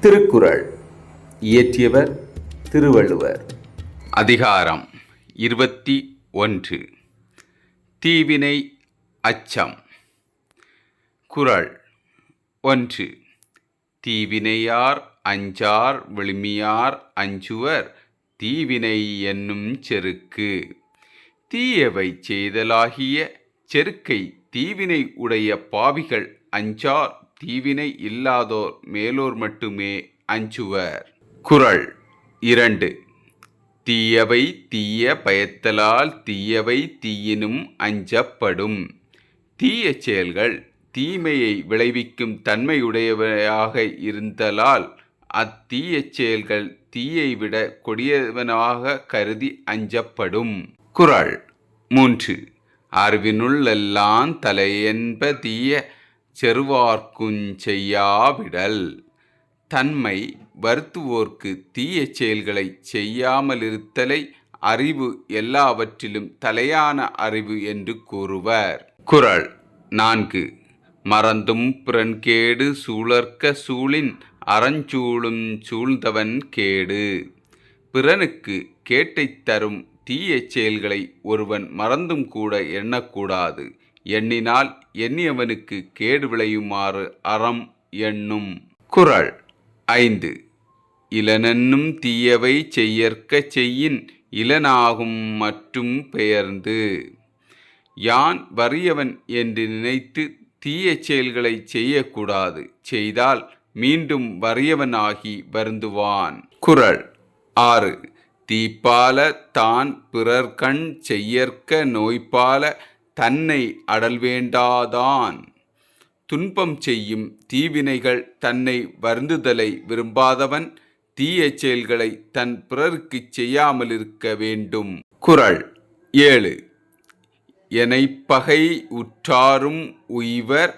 திருக்குறள். இயற்றியவர் திருவள்ளுவர். அதிகாரம் இருபத்தி ஒன்று. தீவினை அச்சம். குறள் ஒன்று. தீவினையார் அஞ்சார் விழுமியார் அஞ்சுவர் தீவினை என்னும் செருக்கு. தீயவை செய்தலாகிய செருக்கை தீவினை உடைய பாவிகள் அஞ்சார் தீவினை இல்லாதோர் மேலோர் மட்டுமே அஞ்சுவர். குறள் இரண்டு. தீயவை தீய பயத்தலால் தீயவை தீயினும் அஞ்சப்படும். தீய செயல்கள் தீமையை விளைவிக்கும் தன்மையுடையவையாக இருந்தலால் அத்தீய செயல்கள் தீயை விட கொடியவனாக கருதி அஞ்சப்படும். குறள் மூன்று. அறிவினுள்ளெல்லாம் தலையென்ப தீய செருவார்க்குஞ் செய்யாவிடல். தன்மை வருத்துவோர்க்கு தீய செயல்களை செய்யாமலிருத்தலை அறிவு எல்லாவற்றிலும் தலையான அறிவு என்று கூறுவர். குரல் நான்கு. மறந்தும் புறன்கேடு சூழற்க சூழின் அறஞ்சூழும் சூழ்ந்தவன் கேடு. பிறனுக்கு கேட்டைத் தரும் தீய செயல்களை ஒருவன் மறந்தும் கூட எண்ணக்கூடாது. எண்ணினால் எண்ணியவனுக்கு கேடு விளையுமாறு அறம் எண்ணும். குறள். ஐந்து. இளனென்னும் தீயவை செய்யற்க செய்யின் இளனாகும் மற்றும் பெயர்ந்து. யான் வறியவன் என்று நினைத்து தீய செயல்களை செய்யக்கூடாது. செய்தால் மீண்டும் வறியவனாகி வருந்துவான். குரல் ஆறு. தீப்பால தான் பிறர்கண் செய்யற்க நோய்பால தன்னை அடல் வேண்டாதான் துன்பம் செய்யும் தீவினைகள் தன்னை வருந்துதலை விரும்பாதவன் தீய செயல்களை தன் பிறர்க்குச் செய்யாமலிருக்க வேண்டும். குரல் ஏழு. எனைப்பகை உற்றாரும் உய்வர்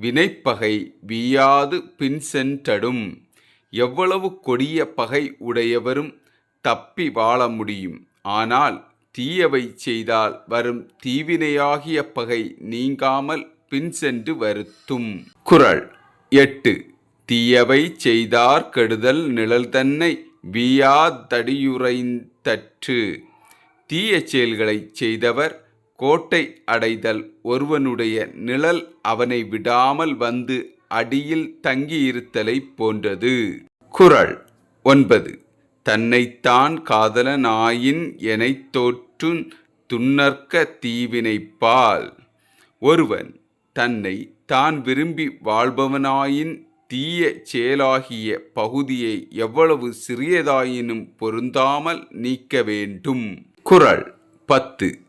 வினைப்பகை வீயாது பின் சென்றடும். எவ்வளவு கொடிய பகை உடையவரும் தப்பி வாழ முடியும். ஆனால் தீயவை செய்தால் வரும் தீவினையாகிய பகை நீங்காமல் பின் சென்று வருத்தும். குரல் எட்டு. தீயவை செய்தார் கெடுதல் நிழல் தன்னை வீயாதடியுறைந்தற்று தீய செயல்களை செய்தவர் கோட்டை அடைதல் ஒருவனுடைய நிழல் அவனை விடாமல் வந்து அடியில் தங்கியிருத்தலை போன்றது. குரல் ஒன்பது. தன்னைத்தான் காதலனாயின் எனத் தோற்றுன் துன்னற்க தீவினைப்பால். ஒருவன் தன்னை தான் விரும்பி வாழ்பவனாயின் தீய செயலாகிய பகுதியை எவ்வளவு சிறியதாயினும் பொருந்தாமல் நீக்க வேண்டும். குரல் பத்து.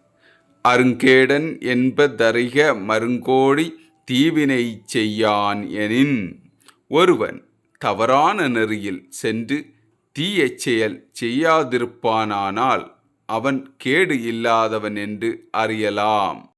அருங்கேடன் என்பதறிக மருங்கோடி தீவினை செய்யான் எனின். ஒருவன் தவறான நெறியில் சென்று தீய செயல் செய்யாதிருப்பானானால் அவன் கேடு இல்லாதவன் என்று அறியலாம்.